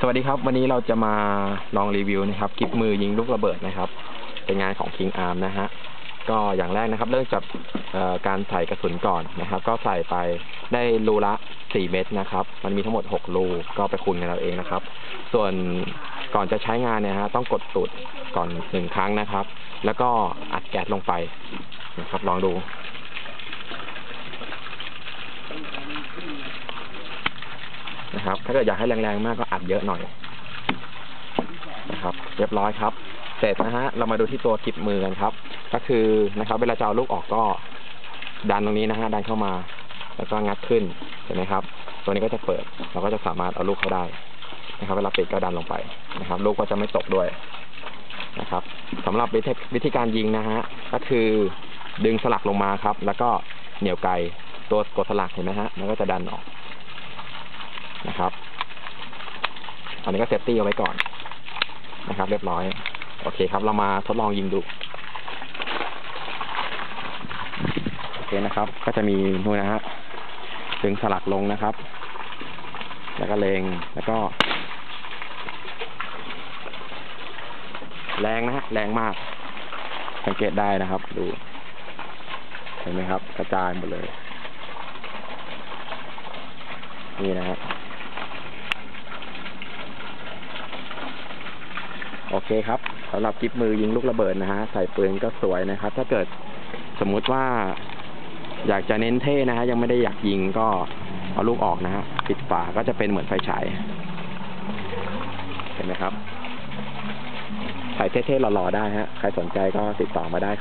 สวัสดีครับ วันนี้เราจะมาลองรีวิวนะครับกิบมือยิงลูกระเบิดนะครับ เป็นงานของ King Arm นะฮะก็อย่างแรกนะครับ เริ่มจากการใส่กระสุนก่อนนะครับ ก็ใส่ไปได้รูละ 4 เม็ดนะครับ มันมีทั้งหมด 6 รูก็ไปคูณกันเราเองนะครับ ส่วนก่อนจะใช้งานเนี่ยฮะต้องกดตูดก่อนหนึ่งครั้งนะครับ แล้วก็อัดแก๊สลงไปนะครับ ลองดู นะครับ ถ้าเกิดอยากให้แรงๆมากก็อัดเยอะหน่อยนะครับ เรียบร้อยครับ เสร็จนะฮะ เรามาดูที่ตัวกิบมือกันครับ ก็คือนะครับ เวลาจะเอาลูกออกก็ดันตรงนี้นะฮะ ดันเข้ามา แล้วก็งัดขึ้น เห็นไหมครับ ตัวนี้ก็จะเปิด เราก็จะสามารถเอาลูกเข้าได้นะครับ เวลาปิดก็ดันลงไปนะครับ ลูกก็จะไม่ตกด้วยนะครับสำหรับวิธีวิธีการยิงนะฮะ ก็คือดึงสลักลงมาครับ แล้วก็เหนี่ยวไกตัวกดสลักเห็นไหมฮะ มันก็จะดันออก นะครับอันนี้ก็เซฟตี้เอาไว้ก่อนนะครับ เรียบร้อย โอเคครับ เรามาทดลองยิงดู โอเคนะครับ ก็จะมีนู่นนะฮะดึงสลักลงนะครับ แล้วก็เลงแล้วก็ แรงนะฮะ แรงมาก สังเกตได้นะครับ ดู เห็นไหมครับ กระจายหมดเลย นี่นะฮะโอ เคครับสำหรับกิฟมือยิงลูกระเบิดนะฮะ ใส่ปืนก็สวยนะครับ ถ้าเกิดสมมุติว่า อยากจะเน้นเท่นะฮะ ยังไม่ได้อยากยิงก็เอาลูกออกนะฮะ ปิดฝาก็จะเป็นเหมือนไฟฉาย เห็นไหมครับ ใส่เท่ๆหล่อๆได้ฮะ ใครสนใจก็ติดต่อมาได้